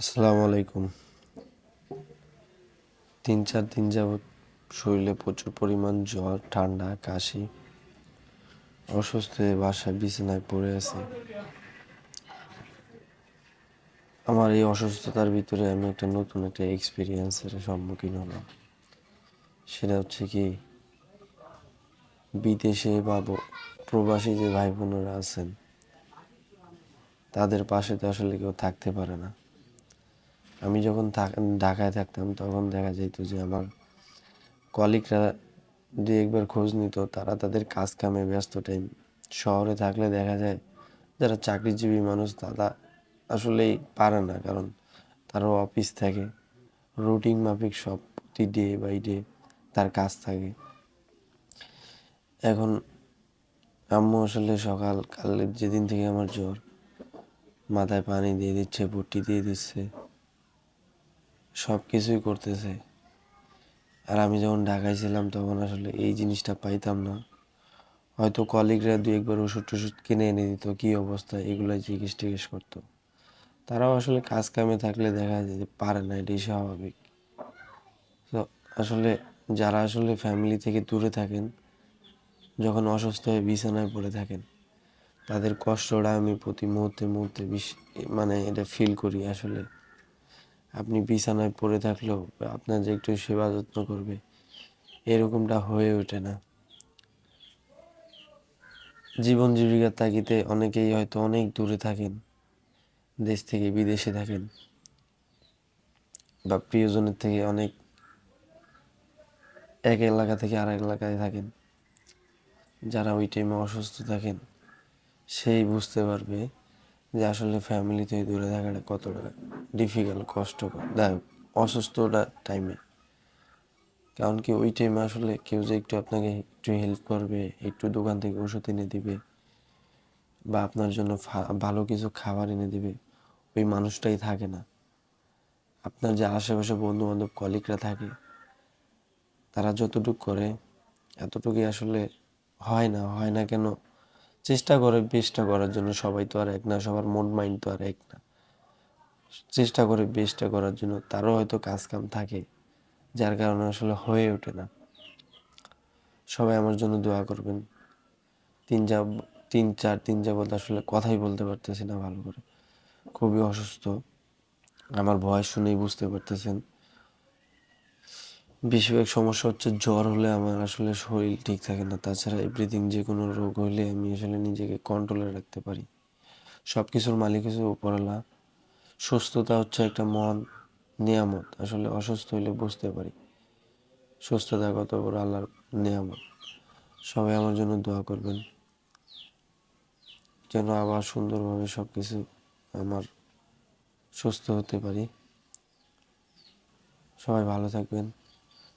আসসালামু আলাইকুম। তিন চার দিন যাবৎ শরীরে প্রচুর পরিমাণ জ্বর, ঠান্ডা, কাশি অসুস্থ হয়ে বাসায় বিছানায় পড়ে আছি। আমার এই অসুস্থতার ভিতরে আমি একটা নতুন একটা এক্সপিরিয়েন্সের সম্মুখীন হলাম। সেটা হচ্ছে কি, বিদেশে বা প্রবাসী যে ভাই বোনেরা আছেন, তাদের পাশে তো আসলে কেউ থাকতে পারে না। আমি যখন ঢাকায় থাকতাম, তখন দেখা যেত যে আমার কলিগরা দু একবার খোঁজ নিত, তারা তাদের কাজ কামে ব্যস্ত টাইম শহরে থাকলে দেখা যায়, যারা চাকরিজীবী মানুষ, তারা আসলেই পারে না, কারণ তারও অফিস থাকে। রুটিন মাফিক সব প্রতি ডে বাই ডে তার কাজ থাকে। এখন আম্মু আসলে সকাল, কালের যেদিন থেকে আমার জ্বর, মাথায় পানি দিয়ে দিচ্ছে পট্টি দিয়ে দিচ্ছে। সব কিছুই করতেছে। আর আমি যখন ঢাকায় ছিলাম, তখন আসলে এই জিনিসটা পাইতাম না। হয়তো কলিগরা দু একবার ওষুধ টষুধ কিনে এনে দিত, কী অবস্থা এগুলো জিজ্ঞেস টিজ্ঞেস করতো। তারাও আসলে কাজ কামে থাকলে দেখা যায় যে পারে না, এটাই স্বাভাবিক। তো আসলে যারা আসলে ফ্যামিলি থেকে দূরে থাকেন, যখন অসুস্থ হয়ে বিছানায় পড়ে থাকেন, তাদের কষ্টটা আমি প্রতি মুহূর্তে মুহূর্তে বিশ- মানে এটা ফিল করি আসলে। আপনি বিছানায় পড়ে থাকলেও আপনার যে একটু সেবা যত্ন করবে, এরকমটা হয়ে ওঠে না। জীবন জীবিকার তাগিতে অনেকেই হয়তো অনেক দূরে থাকেন, দেশ থেকে বিদেশে থাকেন, বা প্রিয়জনের থেকে অনেক এক এলাকা থেকে আরেক এলাকায় থাকেন, যারা ওই টাইমে অসুস্থ থাকেন, সেই বুঝতে পারবে যে আসলে ফ্যামিলি থেকে দূরে থাকাটা কতটা ডিফিকাল্ট কষ্টকর। অসুস্থটা টাইমে কারণ কি ওই টাইমে আসলে কেউ যে একটু আপনাকে একটু হেল্প করবে, একটু দোকান থেকে ওষুধ এনে দিবে, বা আপনার জন্য ভালো কিছু খাবার এনে দিবে, ওই মানুষটাই থাকে না। আপনার যে আশেপাশে বন্ধু বান্ধব কলিগরা থাকে, তারা যতটুকু করে, এতটুকুই আসলে হয় না। হয় না কেন চেষ্টা করে বেস্টটা করার জন্য সবাই তো আর এক না, সবার মন, মাইন্ড তো আর এক না। চেষ্টা করে বেস্টটা করার জন্য তারও হয়তো কাজ কাম থাকে, যার কারণে আসলে হয়ে ওঠে না। সবাই আমার জন্য দোয়া করবেন। তিন যা, তিন, চার দিন যাবত আসলে কথাই বলতে পারতেছি না ভালো করে। খুবই অসুস্থ। আমার ভয়েস শুনেই বুঝতে পারতেছেন। বেশিরভাগ সমস্যা হচ্ছে জ্বর হলে আমার আসলে শরীর ঠিক থাকে না। তাছাড়া এভরিথিং যে কোনো রোগ হলে আমি আসলে নিজেকে কন্ট্রোলে রাখতে পারি। সব কিছুর মালিক হচ্ছে উপরওয়ালা। সুস্থতা হচ্ছে একটা মন নিয়ামত। আসলে অসুস্থ হলে বুঝতে পারি। সুস্থতা কত বড় আল্লাহর নিয়ামত। সবাই আমার জন্য দোয়া করবেন। যেন আবার সুন্দরভাবে সব কিছু আমার সুস্থ হতে পারি। সবাই ভালো থাকবেন।